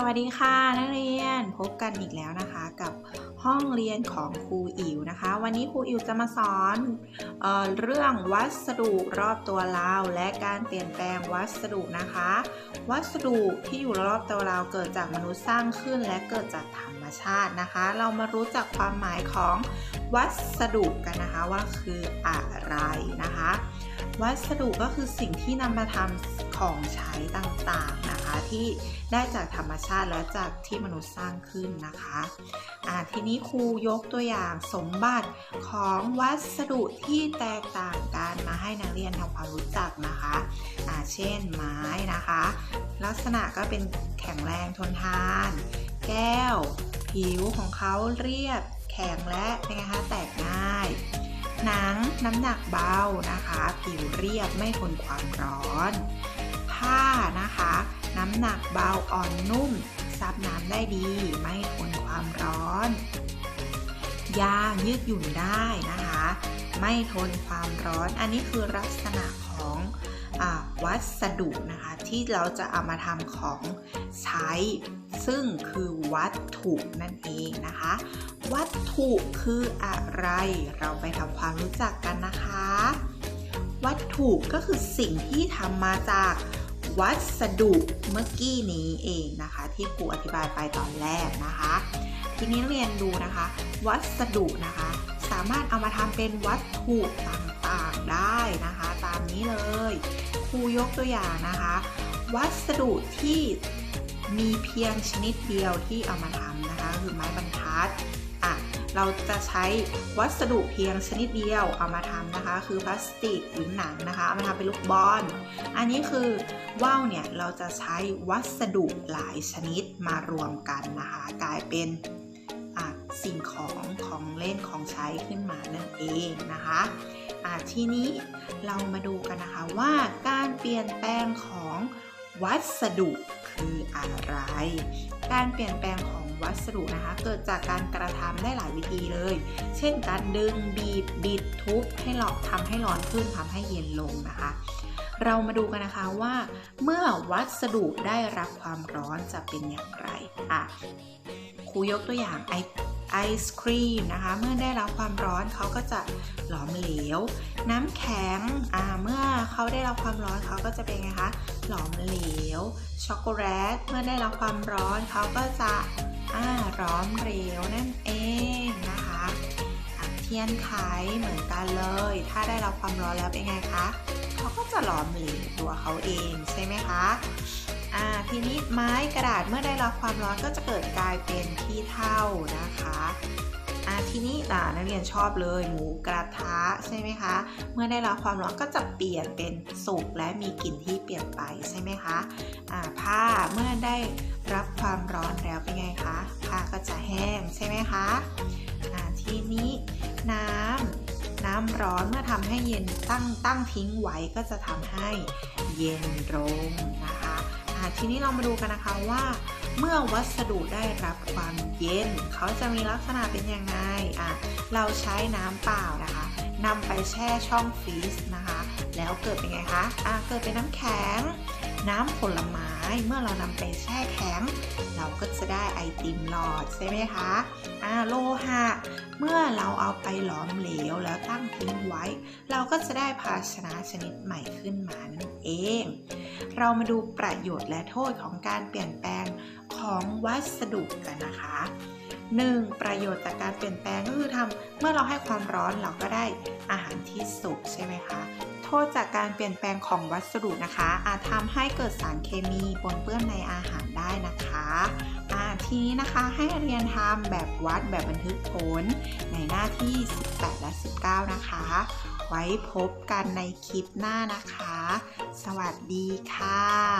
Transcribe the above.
สวัสดีค่ะนักันอีกแล้วนะคะ กับห้องเรียนของครูอิ๋วนะคะ วันนี้ครูอิ๋วจะมาสอนเออเรื่องวัสดุรอบตัวเราและการเปลี่ยนแปลงวัสดุนะคะ วัสดุที่อยู่รอบตัวเราเกิดจากมนุษย์สร้างขึ้นและเกิดจากธรรมชาตินะคะ เรามารู้จักความหมายของ วัสดุกันนะคะว่าคืออะไรนะคะ วัสดุก็คือสิ่งที่นำมาทำของใช้ต่างๆนะคะที่ได้จากธรรมชาติและจากที่มนุษย์สร้างขึ้นนะคะอ่าทีนี้ครูยกตัวอย่างสมบัติของวัสดุที่แตกต่างกันมาให้นักเรียนทำความรู้จักนะคะอ่าเช่นไม้นะคะ ลักษณะก็เป็นแข็งแรงทนทาน แก้ว ผิวของเขาเรียบ ข็งและเป็นไงคะแตกง่าย หนังน้ำหนักเบานะคะ ผิวเรียบไม่ทนความร้อน ผ้านะคะ น้ำหนักเบาอ่อนนุ่ม ซับน้ำได้ดีไม่ทนความร้อน ยางยืดหยุ่นได้นะคะ ไม่ทนความร้อน อันนี้คือลักษณะของ วัสดุนะคะที่เราจะเอามาทำของใช้ ซึ่งคือวัตถุนั่นเองนะคะ วัตถุคืออะไร เราไปทำความรู้จักกันนะคะ วัตถุก็คือสิ่งที่ทำมาจากวัสดุเมื่อกี้นี้เองนะคะ ที่ครูอธิบายไปตอนแรกนะคะ ทีนี้เรียนดูนะคะ วัสดุนะคะ สามารถเอามาทำเป็นวัตถุต่าง ได้นะคะ ตามนี้เลยครูยกตัวอย่างนะคะ วัสดุที่มีเพียงชนิดเดียวที่เอามาทำนะคะ คือไม้บรรทัดอะเราจะใช้วัสดุเพียงชนิดเดียวเอามาทำนะคะ คือพลาสติกหรือหนังนะคะเอามาทำเป็นลูกบอลอันนี้คือว่าวเนี่ยเราจะใช้วัสดุหลายชนิดมารวมกันนะคะ กลายเป็น สิ่งของของเล่นของใช้ขึ้นมานั่นเองนะคะอะทีนี้เรามาดูกันนะคะว่าการเปลี่ยนแปลงของวัสดุคืออะไร การเปลี่ยนแปลงของวัสดุนะคะ เกิดจากการกระทำได้หลายวิธีเลย เช่น การดึงบีบบิดทุบให้หลอกทำให้ร้อนขึ้นทำให้เย็นลงนะคะ เรามาดูกันนะคะว่า เมื่อวัสดุได้รับความร้อนจะเป็นอย่างไรอะ ครูยกตัวอย่างไอไอศครีมนะคะ เมื่อได้รับความร้อนเขาก็จะหลอมเหลว น้ำแข็งอ่าเมื่อเขาได้รับความร้อนเขาก็จะเป็นไงคะหลอมเหลว ช็อกโกแลตเมื่อได้รับความร้อนเขาก็จะอ่าร้อมเหลวนั่นเองนะคะอะเทียนไขเหมือนกันเลย ถ้าได้รับความร้อนแล้วเป็นไงคะเขาก็จะหลอมเหลวตัวเขาเองใช่ไหมคะอ่าทีนี้ไม้กระดาษเมื่อได้รับความร้อนก็จะเกิดกลายเป็น เถ้านะคะอ่าทีนี้อ่านักเรียนชอบเลยหมูกระทะใช่ไหมคะ เมื่อได้รับความร้อนก็จะเปลี่ยนเป็นสุกและมีกลิ่นที่เปลี่ยนไปใช่ไหมคะอ่าผ้าเมื่อได้รับความร้อนแล้วเป็นไงคะผ้าก็จะแห้งใช่ไหมคะอ่าทีนี้น้ำน้ำร้อนเมื่อทำให้เย็นตั้งตั้งทิ้งไว้ก็จะทำให้เย็นลงนะคะอ่า ทีนี้เรามาดูกันนะคะว่า เมื่อวัสดุได้รับความเย็น เขาจะมีลักษณะเป็นยังไงอะเราใช้น้ำเปล่านะคะนำไปแช่ช่องฟรีซนะคะ แล้วเกิดเป็นไงคะอะเกิดเป็นน้ำแข็ง น้ำผลไม้เมื่อเรานำไปแช่แข็ง เราก็จะได้ไอติมหลอดใช่ไหมคะอ่าโลหะเมื่อเราเอาไปหลอมเหลวแล้วตั้งทิ้งไว้ เราก็จะได้ภาชนะชนิดใหม่ขึ้นมานั่นเอง เรามาดูประโยชน์และโทษของการเปลี่ยนแปลงของวัสดุกันนะคะ 1. ประโยชน์จากการเปลี่ยนแปลงก็คือทำเมื่อเราให้ความร้อนเราก็ได้อาหารที่สุกใช่ไหมคะ โทษจากการเปลี่ยนแปลงของวัสดุนะคะ อาจทำให้เกิดสารเคมีปนเปื้อนในอาหารได้นะคะทีนี้นะคะให้เรียนทำแบบวัดแบบบันทึกผลในหน้าที่ 18 และ 19 นะคะ ไว้พบกันในคลิปหน้านะคะ สวัสดีค่ะ